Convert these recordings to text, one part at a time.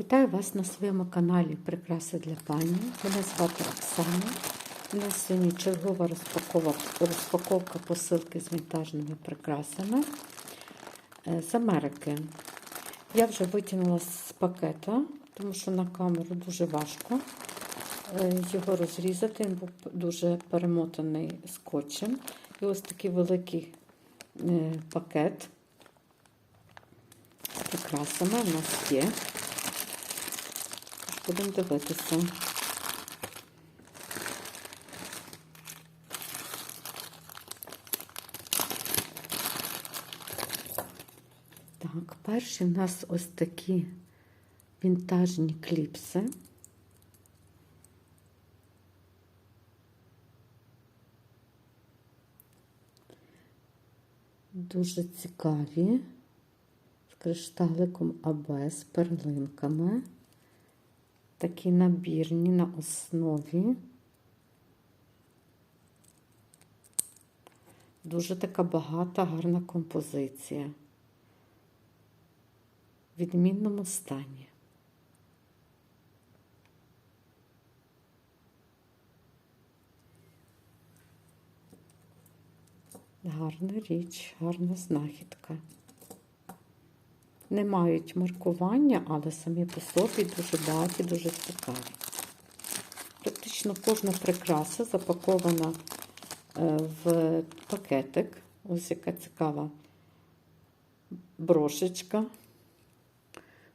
Вітаю вас на своєму каналі Прикраси для пані. Мене звати Оксана. У нас сьогодні чергова розпаковка, розпаковка посилки з вінтажними прикрасами е, з Америки. Я вже витягнула з пакета, тому що на камеру дуже важко е, його розрізати. Він був дуже перемотаний скотчем. І ось такий великий е, пакет з прикрасами у нас є. Будемо дивитися. Так, перші в нас ось такі вінтажні кліпси. Дуже цікаві, з кришталиком АБ, з перлинками. Такі набірні на основі. Дуже така багата, гарна композиція. В відмінному стані. Гарна річ, гарна знахідка. Не мають маркування, але самі по собі дуже багаті, дуже цікаві. Практично кожна прикраса запакована в пакетик. Ось яка цікава брошечка,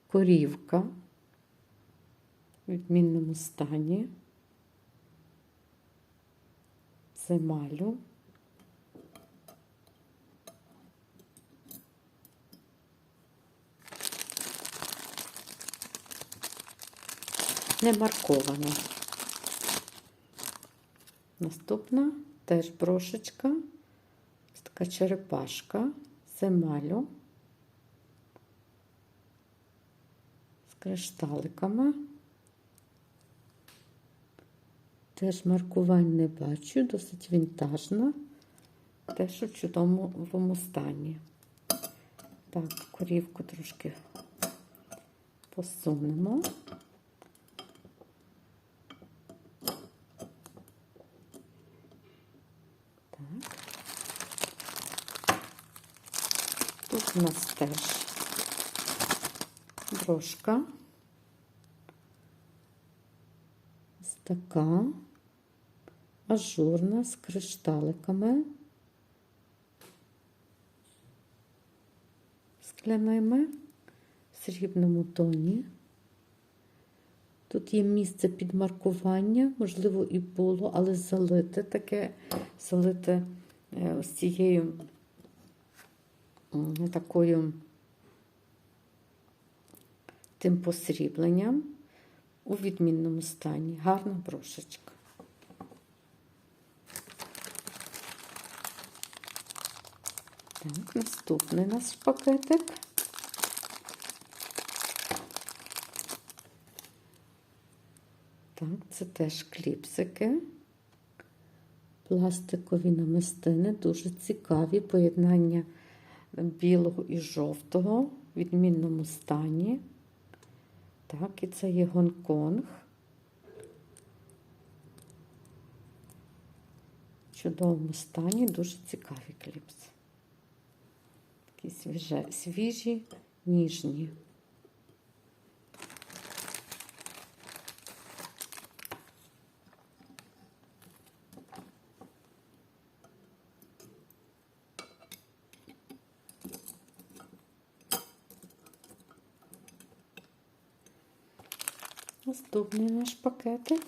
корівка в відмінному стані, з не марковано. Наступна теж брошечка, така черепашка з емалю, з кришталиками. Теж маркувань не бачу, досить вінтажна, теж у чудовому стані. Так, корівку трошки посунемо. У нас теж брошка. Ось така ажурна з кришталиками, скляними в срібному тоні. Тут є місце під маркування, можливо, і було, але залите таке, залите е, ось цією такою тим посрібленням у відмінному стані. Гарна брошечка. Так, наступний наш пакетик. Так, це теж кліпсики. Пластикові намистини, дуже цікаві поєднання білого і жовтого в відмінному стані. Так, і це є Гонконг. В чудовому стані, дуже цікавий кліпс. Такі свіжі, ніжні. Наступний наш пакетик.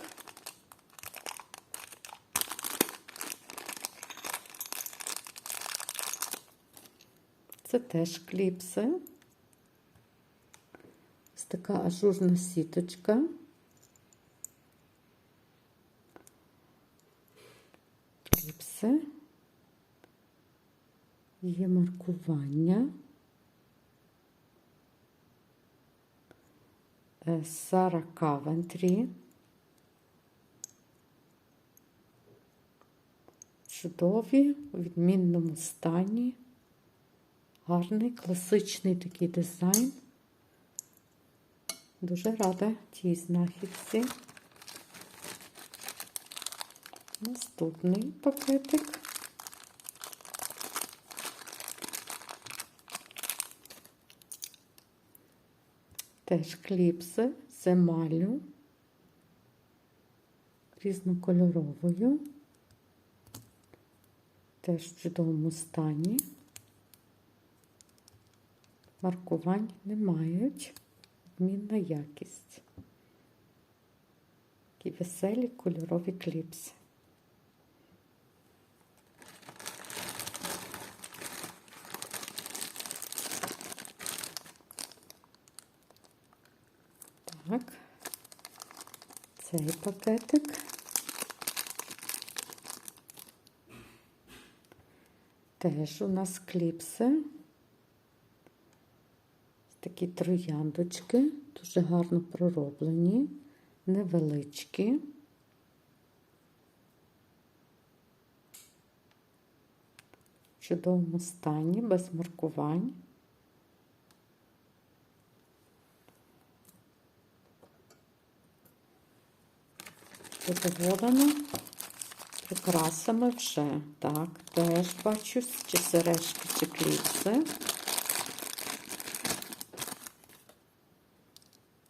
Це теж кліпси. Ось така ажурна сіточка. Кліпси. Є маркування. Сара Кавентрі. Чудові, у відмінному стані. Гарний, класичний такий дизайн. Дуже рада тій знахідці. Наступний пакетик. Теж кліпси з емаллю різнокольоровою. Теж в чудовому стані. Маркувань не мають. Відмінна якість. Такі веселі кольорові кліпси. Так, цей пакетик. Теж у нас кліпси. Такі трояндочки, дуже гарно пророблені, невеличкі. В чудовому стані, без маркувань. Задоволена прикрасами вже. Так, теж бачу, чи сережки, чи кліпси.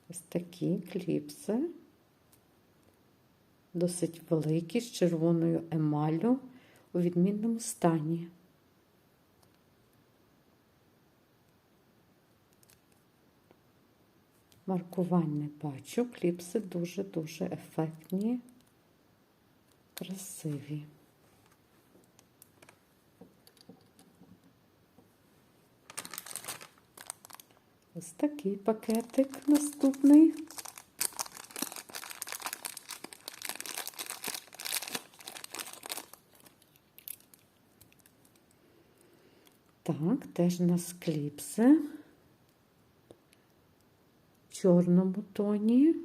Ось такі кліпси, досить великі, з червоною емалю у відмінному стані. Маркувань не бачу, кліпси дуже-дуже ефектні, красиві. Ось такий пакетик наступний. Так, теж у нас кліпси чорному тоні,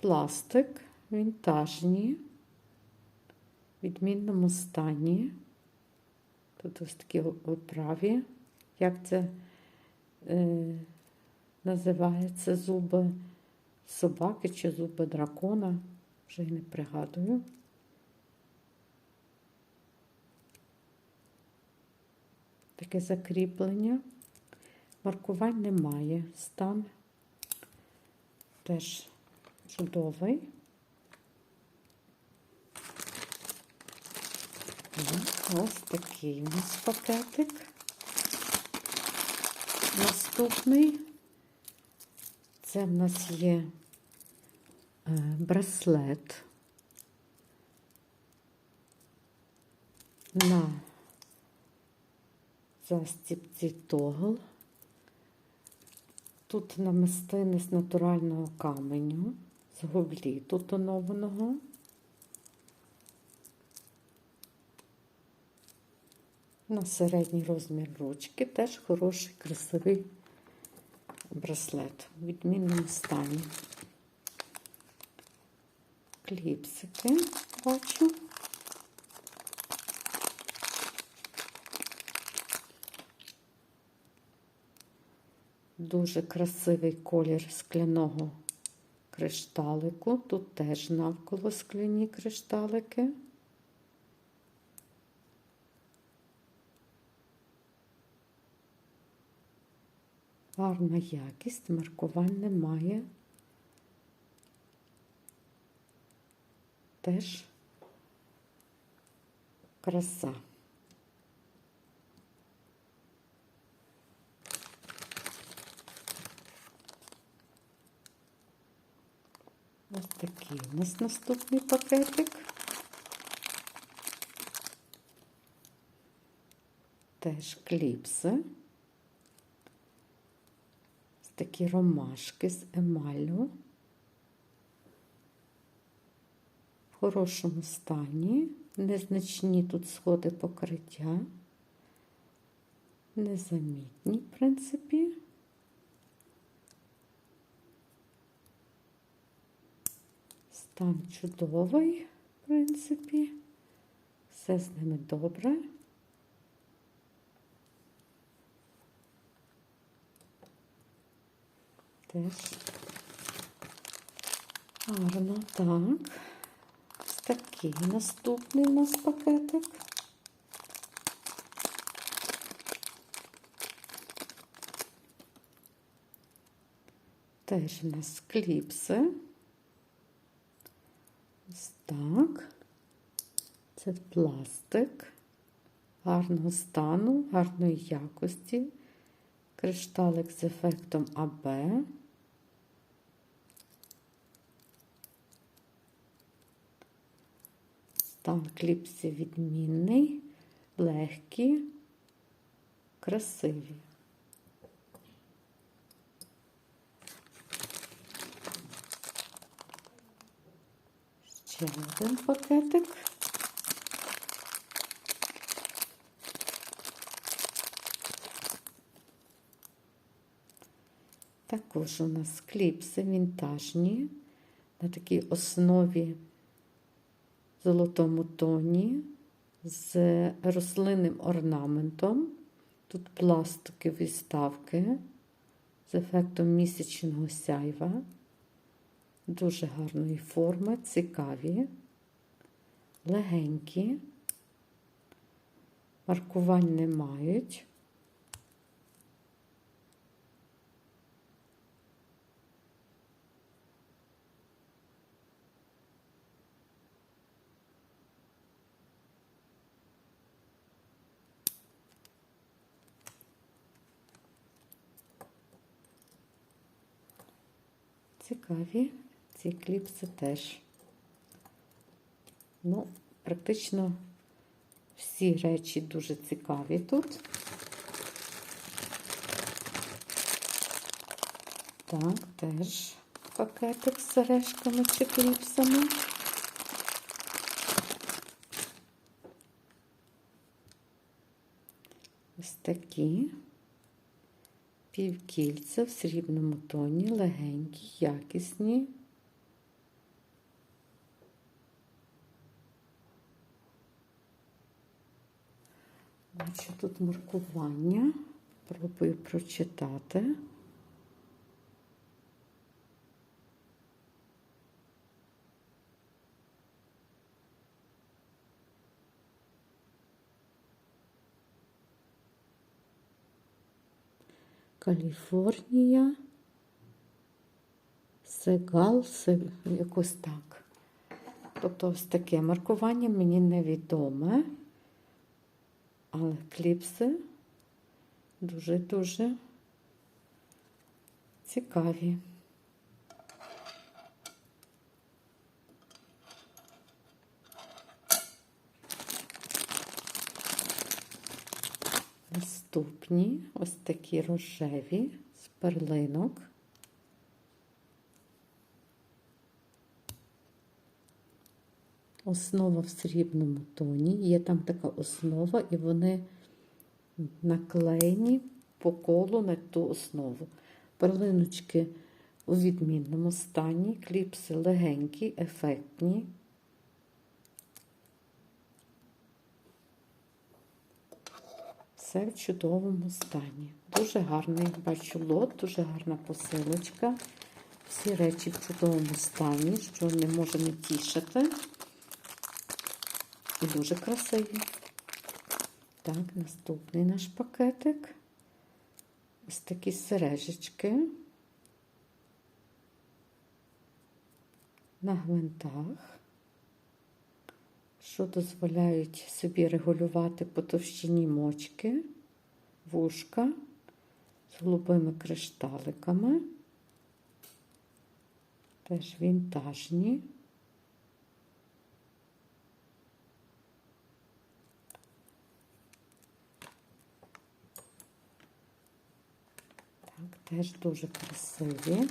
пластик, вінтажні, відмінному стані. Тут ось такі оправі. Як це е, називається зуби собаки чи зуби дракона, вже й не пригадую. Таке закріплення. Маркувань немає. Стан теж чудовий. Ось такий у нас пакетик. Наступний це в нас є е, браслет на застіпці тогл. Тут намистини з натурального каменю, з гобліту тонованого. На середній розмір ручки теж хороший, красивий браслет в відмінному стані. Кліпсики бачу. Дуже красивий колір скляного кришталику. Тут теж навколо скляні кришталики. Гарна якість, маркувань немає. Теж краса. Ось такий у нас наступний пакетик. Теж кліпси. Ось такі ромашки з емалю. В хорошому стані, незначні тут сходи покриття, незамітні, в принципі. Стан чудовий, в принципі, все з ними добре. Теж гарно, так. Такий наступний у нас пакетик. Теж у нас кліпси. Так. Це пластик гарного стану, гарної якості. Кришталик з ефектом АБ. Стан кліпсів відмінний, легкі, красиві. Ще один пакетик. Також у нас кліпси вінтажні на такій основі золотому тоні з рослинним орнаментом. Тут пластикові ставки з ефектом місячного сяйва. Дуже гарної форми, цікаві, легенькі, маркувань не мають. Цікаві ці кліпси теж. Ну, практично всі речі дуже цікаві тут. Так, теж пакетик з сережками чи кліпсами. Ось такі півкільця в срібному тоні, легенькі, якісні. Бачу тут маркування. Пробую прочитати. Каліфорнія, Сегал, якось так. Тобто ось таке маркування мені невідоме, але кліпси дуже-дуже цікаві. Наступні ось такі рожеві з перлинок. Основа в срібному тоні. Є там така основа, і вони наклеєні по колу на ту основу. Перлиночки у відмінному стані, кліпси легенькі, ефектні. Все в чудовому стані. Дуже гарний, бачу лот, дуже гарна посилочка. Всі речі в чудовому стані, що не може не тішити. І дуже красиві. Так, наступний наш пакетик. Ось такі сережечки на гвинтах що дозволяють собі регулювати по товщині мочки, вушка з голубими кришталиками, теж вінтажні. Так, теж дуже красиві.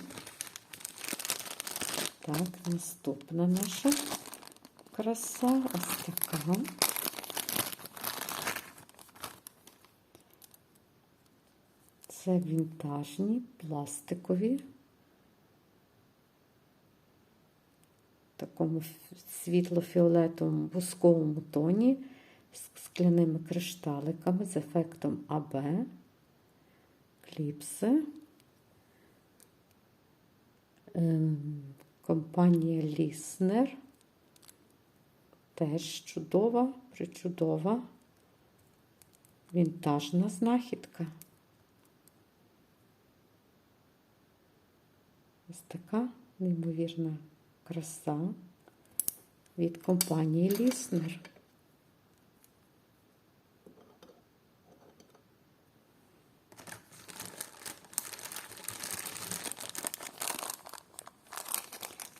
Так, наступна наша краса ось така. Це вінтажні, пластикові, в такому світло-фіолетовому бусковому тоні з скляними кришталиками з ефектом АБ, кліпси. Ем, Компанія Ліснер. Теж чудова, причудова, вінтажна знахідка. Ось така неймовірна краса від компанії Ліснер.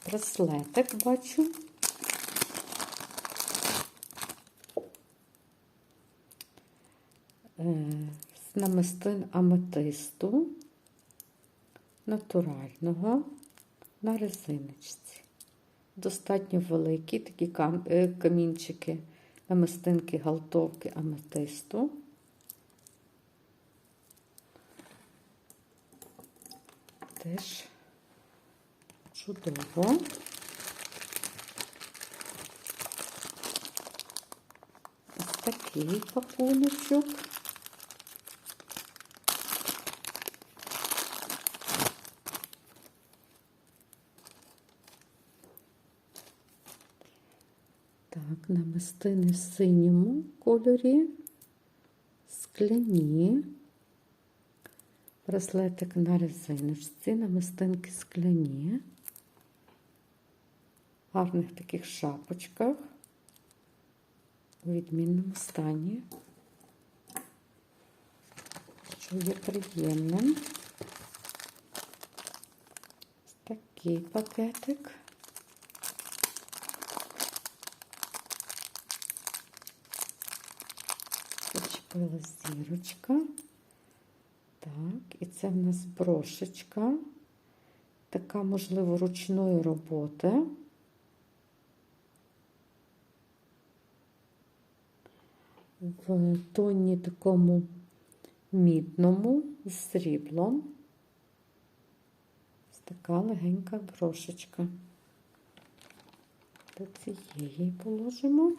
Браслетик бачу. Е, намистин аметисту натурального на резиночці. Достатньо великі такі е, камінчики, намистинки, галтовки аметисту. Теж чудово. Ось такий пакуночок. Так, намистини в синьому кольорі, скляні, браслетик на резиночці, намистинки скляні, гарних таких шапочках, у відмінному стані, що є приємним. Такий пакетик. Зачепилась зірочка. Так, і це в нас брошечка. Така, можливо, ручної роботи. В тоні такому мідному з сріблом. Ось така легенька брошечка. До цієї положимо.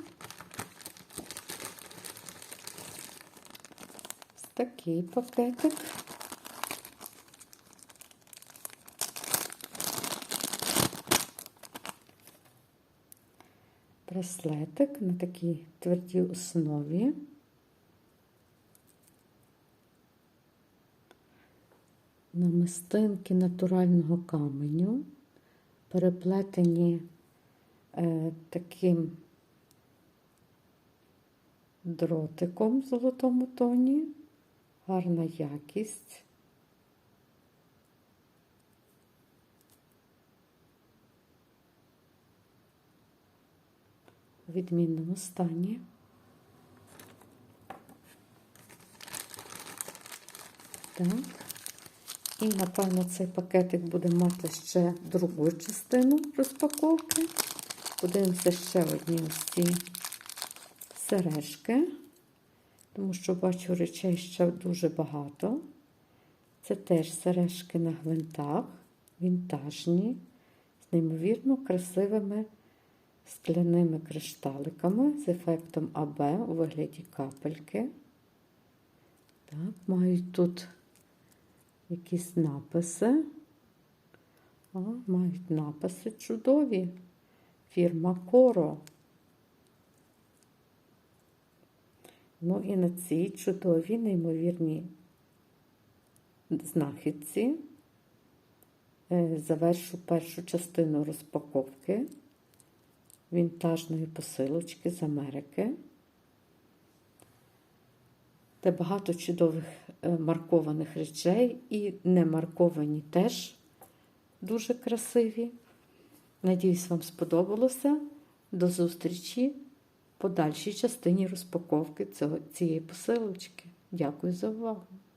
Ось такий пакетик. Браслетик на такій твердій основі. Намистинки натурального каменю, переплетені е, таким дротиком в золотому тоні, гарна якість. Відмінному стані. Так. І, напевно, цей пакетик буде мати ще другу частину розпаковки. Подивимося ще одні ось ці сережки, тому що бачу речей ще дуже багато. Це теж сережки на гвинтах, вінтажні, з неймовірно красивими скляними кришталиками з ефектом АБ у вигляді капельки. Так, мають тут якісь написи. А, мають написи чудові. Фірма Коро. Ну і на цій чудовій, неймовірній знахідці е, завершу першу частину розпаковки вінтажної посилочки з Америки, де багато чудових е, маркованих речей і не марковані теж дуже красиві. Надіюсь, вам сподобалося. До зустрічі в подальшій частині розпаковки цієї посилочки. Дякую за увагу!